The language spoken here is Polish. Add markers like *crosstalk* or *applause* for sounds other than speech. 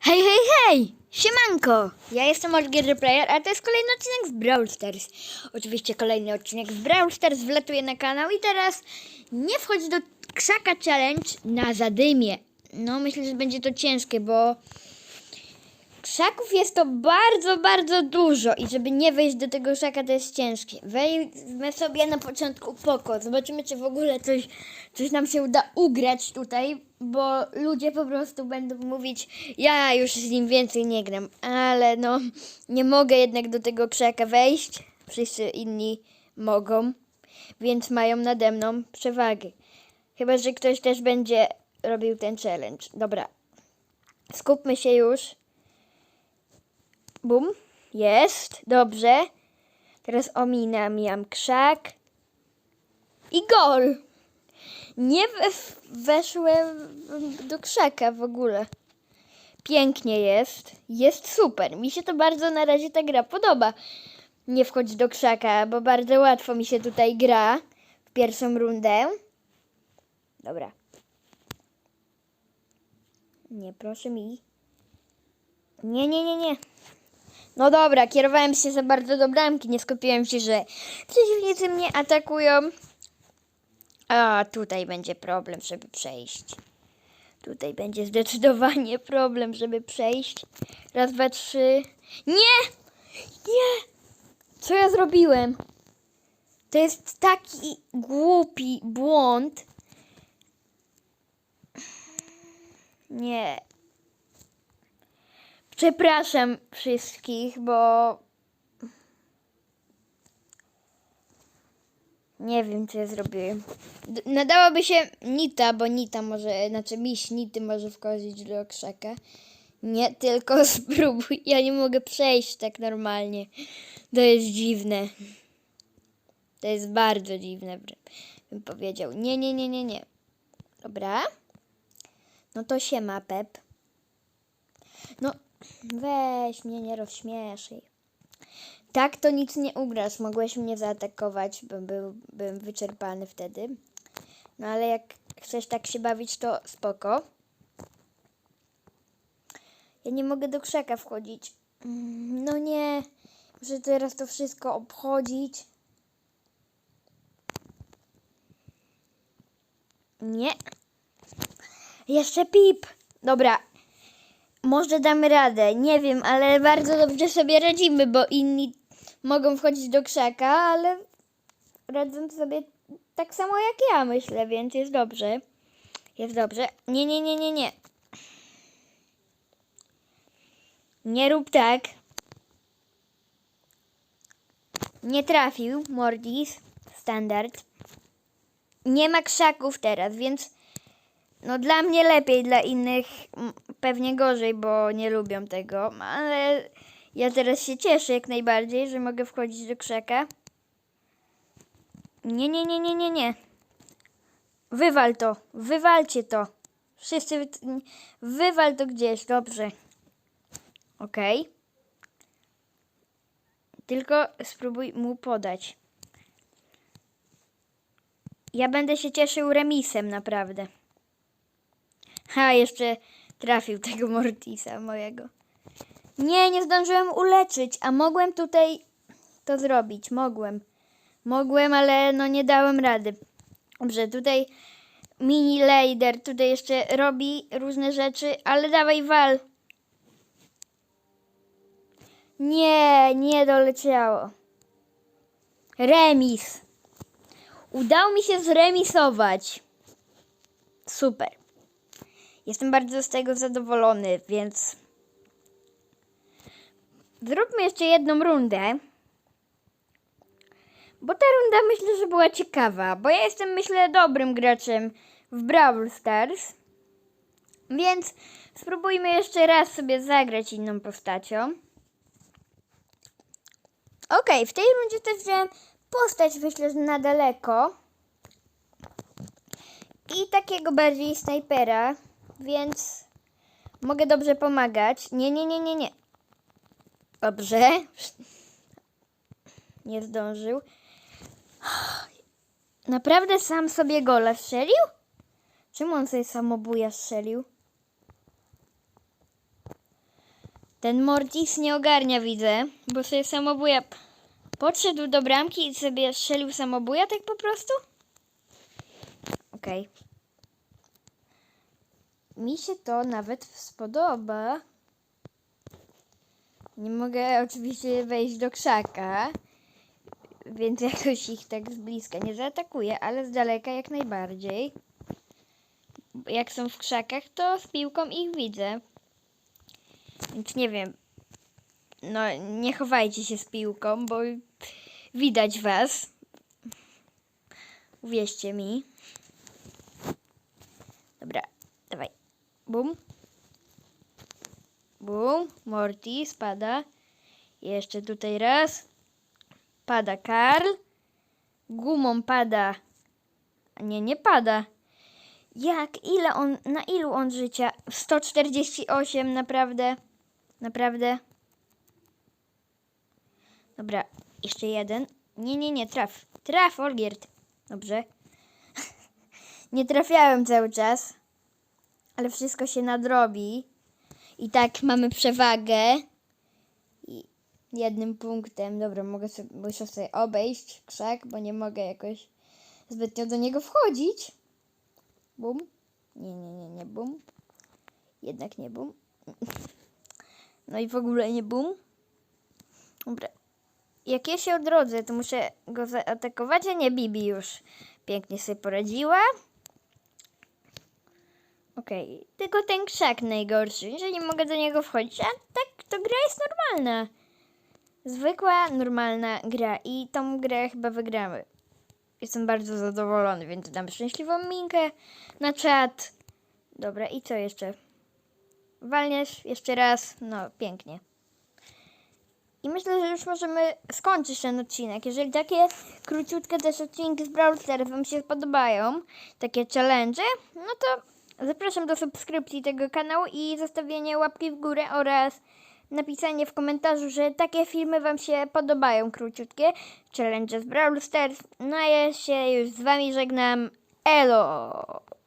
Hej, hej, hej! Siemanko! Ja jestem Olgier Player, a to jest kolejny odcinek z Brawl Stars. Oczywiście kolejny odcinek z Brawl Stars wlatuje na kanał i teraz nie wchodź do krzaka challenge na zadymie. No myślę, że będzie to ciężkie, bo krzaków jest to bardzo, bardzo dużo i żeby nie wejść do tego krzaka to jest ciężkie. Wejdźmy sobie na początku poko, zobaczymy czy w ogóle coś, coś nam się uda ugrać tutaj, bo ludzie po prostu będą mówić, ja już z nim więcej nie gram, ale no nie mogę jednak do tego krzaka wejść, wszyscy inni mogą, więc mają nade mną przewagę. Chyba, że ktoś też będzie robił ten challenge. Dobra, skupmy się już. Bum. Jest. Dobrze. Teraz ominam jam krzak. I gol. Nie we, weszłem do krzaka w ogóle. Pięknie jest. Jest super. Mi się to bardzo na razie ta gra podoba. Nie wchodź do krzaka, bo bardzo łatwo mi się tutaj gra w pierwszą rundę. Dobra. Nie, proszę mi. Nie, nie, nie, nie. No dobra, kierowałem się za bardzo do bramki, nie skupiłem się, że przeciwnicy mnie atakują. A tutaj będzie problem, żeby przejść. Tutaj będzie zdecydowanie *laughs* problem, żeby przejść. Raz, dwa, trzy. Nie! Nie! Co ja zrobiłem? To jest taki głupi błąd. Nie. Przepraszam wszystkich, bo nie wiem, co ja zrobiłem. Nadałoby się Nita, bo Nita może, znaczy miś Nity może wchodzić do krzaka. Nie, tylko *laughs* spróbuj. Ja nie mogę przejść tak normalnie. To jest dziwne. To jest bardzo dziwne, bym powiedział. Nie, nie, nie, nie, nie. Dobra. No to się ma, Pep. No, weź mnie, nie rozśmieszaj. Tak to nic nie ugrasz. Mogłeś mnie zaatakować, bo byłbym wyczerpany wtedy. No ale jak chcesz tak się bawić, to spoko. Ja nie mogę do krzaka wchodzić. No nie. Muszę teraz to wszystko obchodzić. Nie. Jeszcze pip. Dobra, może damy radę, nie wiem, ale bardzo dobrze sobie radzimy, bo inni mogą wchodzić do krzaka, ale radzą sobie tak samo jak ja, myślę, więc jest dobrze. Jest dobrze. Nie, nie, nie, nie, nie. Nie rób tak. Nie trafił Mordis. Standard. Nie ma krzaków teraz, więc no dla mnie lepiej, dla innych pewnie gorzej, bo nie lubią tego, ale ja teraz się cieszę jak najbardziej, że mogę wchodzić do krzaka. Nie, nie, nie, nie, nie, nie. Wywal to, wywalcie to. Wszyscy wy- wywal to gdzieś, dobrze. Okej. Tylko spróbuj mu podać. Ja będę się cieszył remisem, naprawdę. Ha, jeszcze trafił tego Mortisa mojego. Nie, nie zdążyłem uleczyć, a mogłem tutaj to zrobić. Mogłem. Mogłem, ale no nie dałem rady. Dobrze, tutaj mini lader tutaj jeszcze robi różne rzeczy, ale dawaj wal. Nie, nie doleciało. Remis. Udało mi się zremisować. Super. Jestem bardzo z tego zadowolony, więc zróbmy jeszcze jedną rundę. Bo ta runda myślę, że była ciekawa, bo ja jestem myślę dobrym graczem w Brawl Stars. Więc spróbujmy jeszcze raz sobie zagrać inną postacią. Okej, w tej rundzie też wziąłem postać myślę, że na daleko. I takiego bardziej snajpera, więc mogę dobrze pomagać. Nie, nie, nie, nie, nie. Dobrze. *laughs* Nie zdążył. *sighs* Naprawdę sam sobie gola strzelił? Czemu on sobie samobuja strzelił? Ten Mortis nie ogarnia, widzę, bo sobie samobuja... Podszedł do bramki i sobie strzelił samobuja tak po prostu? Okej. Mi się to nawet spodoba. Nie mogę oczywiście wejść do krzaka, więc jakoś ich tak z bliska nie zaatakuję, ale z daleka jak najbardziej. Jak są w krzakach, to z piłką ich widzę. Więc nie wiem. No, nie chowajcie się z piłką, bo widać was. Uwierzcie mi. Dobra, dawaj. Bum. Bum. Morty spada. Jeszcze tutaj raz. Pada Karl. Gumą pada. Nie, nie pada. Jak? Ile on, na ilu on życia? 148, naprawdę. Naprawdę. Dobra, jeszcze jeden. Nie, nie, nie, traf. Traf, Olgierd. Dobrze. *laughs* nie trafiałem cały czas. Ale wszystko się nadrobi. I tak mamy przewagę. I jednym punktem. Dobra, mogę sobie, muszę sobie obejść krzak, bo nie mogę jakoś zbytnio do niego wchodzić. Bum. Nie, nie, nie, nie bum. Jednak nie bum. *laughs* No i w ogóle nie bum. Dobra. Jak ja się odrodzę, to muszę go zaatakować, a nie Bibi już pięknie sobie poradziła. Okej, tylko ten krzak najgorszy, że nie mogę do niego wchodzić, a tak to gra jest normalna. Zwykła, normalna gra i tą grę chyba wygramy. Jestem bardzo zadowolony, więc dam szczęśliwą minkę na czat. Dobra, i co jeszcze? Walniesz jeszcze raz? No, pięknie. I myślę, że już możemy skończyć ten odcinek. Jeżeli takie króciutkie też odcinki z Brawl Stars Wam się podobają, takie challenge, no to zapraszam do subskrypcji tego kanału i zostawienia łapki w górę oraz napisanie w komentarzu, że takie filmy Wam się podobają, króciutkie challenge z Brawl Stars. No a ja się już z Wami żegnam. Elo!